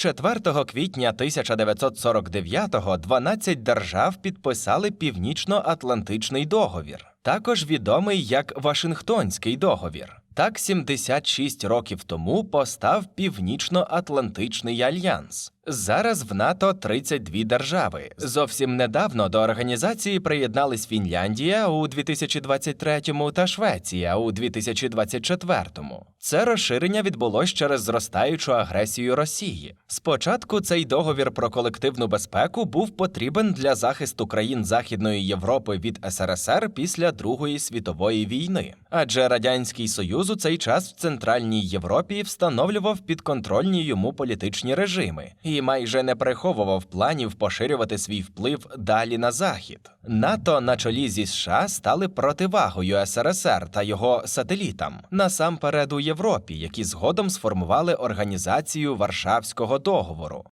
4 квітня 1949-го 12 держав підписали Північно-Атлантичний договір, також відомий як Вашингтонський договір. Так, 76 років тому постав Північно-Атлантичний альянс. Зараз в НАТО 32 держави. Зовсім недавно до організації приєднались Фінляндія у 2023 та Швеція у 2024. Це розширення відбулось через зростаючу агресію Росії. Спочатку цей договір про колективну безпеку був потрібен для захисту країн Західної Європи від СРСР після Другої світової війни, адже радянський союз у цей час в Центральній Європі встановлював підконтрольні йому політичні режими і майже не приховував планів поширювати свій вплив далі на захід. НАТО на чолі зі США стали противагою СРСР та його сателітам, насамперед у Європі, які згодом сформували організацію Варшавського договору.